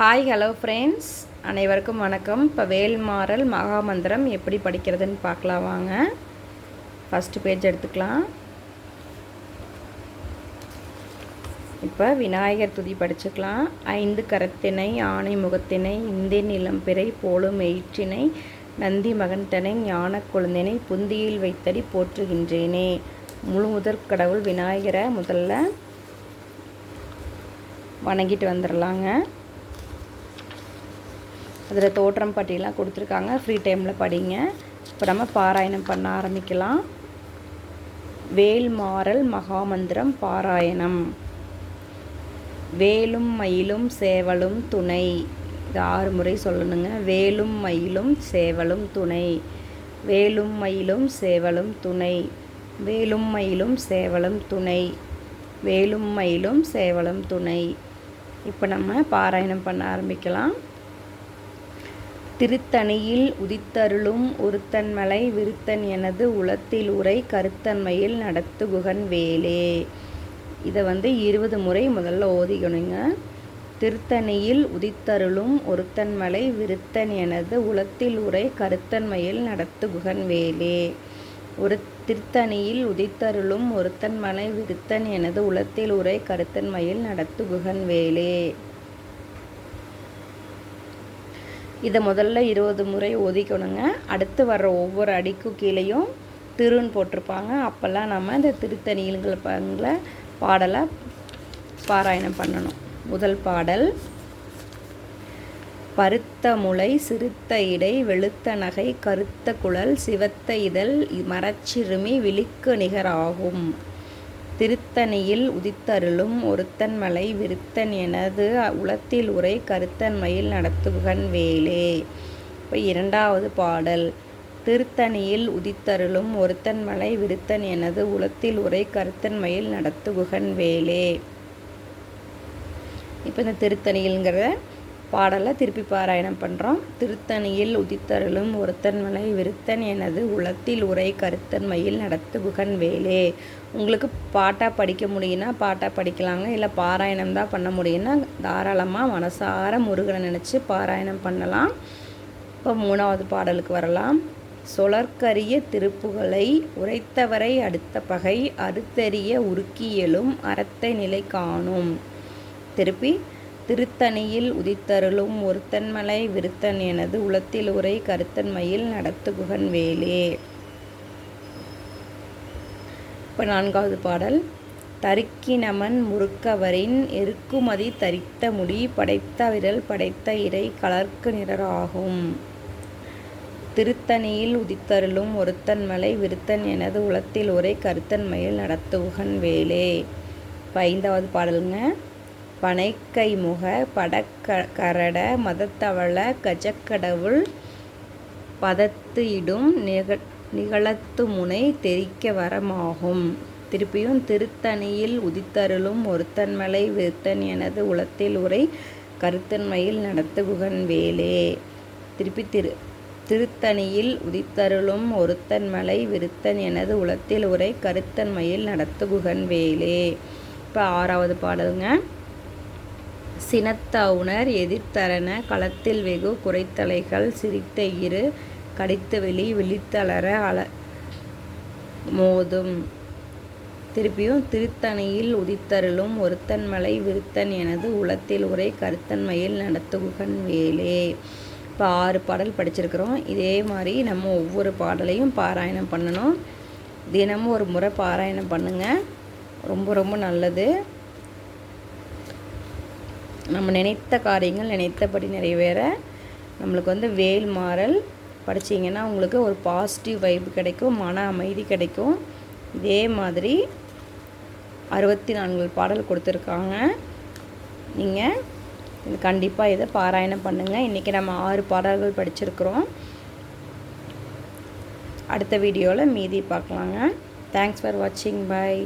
Hi hello friends அனைவருக்கும் வணக்கம். இப்போ வேல்மாறல் மகாமந்திரம் எப்படி படிக்கிறதுன்னு பார்க்கலாம் வாங்க. ஃபஸ்ட்டு பேஜ் எடுத்துக்கலாம். இப்போ விநாயகர் துதி படிச்சுக்கலாம். ஐந்து கரத்தினை ஆணை முகத்தினை இந்தின் இளம்பிறை போலும் எயிற்றினை நந்தி மகன்தனை ஞான குழந்தினை புந்தியில் வைத்தடி போற்றுகின்றேனே. முழு முதற் கடவுள் விநாயகரை முதல்ல வணங்கிட்டு வந்துடலாங்க அதில் தோற்றம் பட்டியெலாம் கொடுத்துருக்காங்க. ஃப்ரீ டைமில் படிங்க. இப்போ நம்ம பாராயணம் பண்ண ஆரம்பிக்கலாம். வேல்மாறல் மகாமந்திரம் பாராயணம். வேலும் மயிலும் சேவலும் துணை. இது ஆறு முறை சொல்லணுங்க. வேலும் மயிலும் சேவலும் துணை. வேலும் மயிலும் சேவலும் துணை. வேலும் மயிலும் சேவலும் துணை. வேலும் மயிலும் சேவலும் துணை. இப்போ நம்ம பாராயணம் பண்ண ஆரம்பிக்கலாம். திருத்தணியில் உதித்தருளும் ஒருத்தன்மலை விருத்தன் எனது உளத்தில் உரை கருத்தன்மையில் நடத்துகுகன் வேலே. இதை வந்து இருபது முறை முதல்ல ஓதிக்கணுங்க. திருத்தணியில் உதித்தருளும் ஒருத்தன்மலை விருத்தன் எனது உளத்தில் உரை கருத்தன்மையில் நடத்துகுகன் வேலே. ஒரு திருத்தணியில் உதித்தருளும் ஒருத்தன்மலை விருத்தன் எனது உளத்தில் உரை கருத்தன்மையில் நடத்துகுகன் வேலே. இதை முதல்ல இருபது முறை ஒதிக்கணுங்க. அடுத்து வர்ற ஒவ்வொரு அடிக்கும் கீழேயும் திருன்னு போட்டிருப்பாங்க. அப்போல்லாம் நம்ம இந்த திருத்தணியல்கள் பங்கில் பாடலை பாராயணம் பண்ணணும். முதல் பாடல் பருத்த முளை சிறுத்த இடை வெளுத்த நகை கருத்த குழல் சிவத்த இதழ் மரச்சிறுமி விழிக்கு நிகராகும். திருத்தணியில் உதித்தருளும் ஒருத்தன்மலை விருத்தன் எனது உளத்தில் உரை கருத்தன்மையில் நடத்துகன் வேலே. இப்போ இரண்டாவது பாடல். திருத்தணியில் உதித்தருளும் ஒருத்தன்மலை விருத்தன் எனது உளத்தில் உரை கருத்தன்மையில் நடத்துகுகன் வேலே. இப்போ இந்த திருத்தணியில்ங்கிற பாடலை திருப்பி பாராயணம் பண்ணுறோம் திருத்தணியில் உதித்தருளும் ஒருத்தன்மலை விருத்தன் எனது உளத்தில் உரை கருத்தன்மையில் நடத்துகுகன் வேலே. உங்களுக்கு பாட்டாக படிக்க முடியும்னா பாட்டாக படிக்கலாங்க. இல்லை பாராயணம் தான் பண்ண முடியும்னா தாராளமாக மனசார முருகனை நினச்சி பாராயணம் பண்ணலாம். இப்போ மூணாவது பாடலுக்கு வரலாம். சொலற்கரிய திருப்புகளை உரைத்தவரை அடுத்த பகை அறுத்தறிய உருக்கியலும் அறத்தை நிலை காணும் திருப்பி திருத்தணியில் உதித்தருளும் ஒருத்தன்மலை விருத்தன் எனது உளத்தில் உரை கருத்தன்மையில் நடத்துகுகன் வேலே. இப்போ நான்காவது பாடல். தருக்கினமன் முறுக்கவரின் எருக்குமதி தரித்த முடி படைத்த விரல் படைத்த இறை கலர்க்கு நிறராகும் திருத்தணியில் உதித்தருளும் ஒருத்தன்மலை விருத்தன் எனது உளத்தில் ஒரே கருத்தன்மையில் நடத்துகன் வேலே. இப்போ ஐந்தாவது பாடலுங்க. பனைக்கை முக படக்க கரட மதத்தவள கஜக்கடவுள் பதத்து இடும் நிக நிகழத்து முனை தெரிக்க வரமாகும். திருப்பியும் திருத்தணியில் உதித்தருளும் ஒருத்தன்மலை விருத்தன் எனது உளத்தில் உரை கருத்தன்மையில் நடத்துகுகன் வேலே. திருப்பி திரு திருத்தணியில் உதித்தருளும் ஒருத்தன்மலை விருத்தன் எனது உளத்தில் உரை கருத்தன்மையில் நடத்துகுகன் வேலே. இப்போ ஆறாவது பாடலுங்க. சினத்தவுணர் எதிர்த்தரன களத்தில் வெகு குறைத்தலைகள் சிரித்த இரு கடித்த வெளி விழித்தளர அல மோதும். திருப்பியும் திருத்தணியில் உதித்தருளும் ஒருத்தன்மலை விருத்தன் எனது உளத்தில் உரை கருத்தன்மையில் நடத்துகன் வேலே. இப்போ ஆறு பாடல் படிச்சிருக்கிறோம். இதே மாதிரி நம்ம ஒவ்வொரு பாடலையும் பாராயணம் பண்ணணும். தினமும் ஒரு முறை பாராயணம் பண்ணுங்கள் ரொம்ப ரொம்ப நல்லது. நம்ம நினைத்த காரியங்கள் நினைத்தபடி நிறைவேற. நம்மளுக்கு வந்து வேல் மாறல். படிச்சிங்கன்னா உங்களுக்கு ஒரு பாசிட்டிவ் வைப் கிடைக்கும் மன அமைதி கிடைக்கும். இதே மாதிரி அறுபத்தி நான்கு பாடல் கொடுத்துருக்காங்க. நீங்கள் இது கண்டிப்பாக இதை பாராயணம் பண்ணுங்கள் இன்றைக்கி நம்ம ஆறு பாடல்கள் படிச்சிருக்கிறோம். அடுத்த வீடியோவில் மீதி பார்க்கலாங்க. தேங்க்ஸ் ஃபார் வாட்சிங் பாய்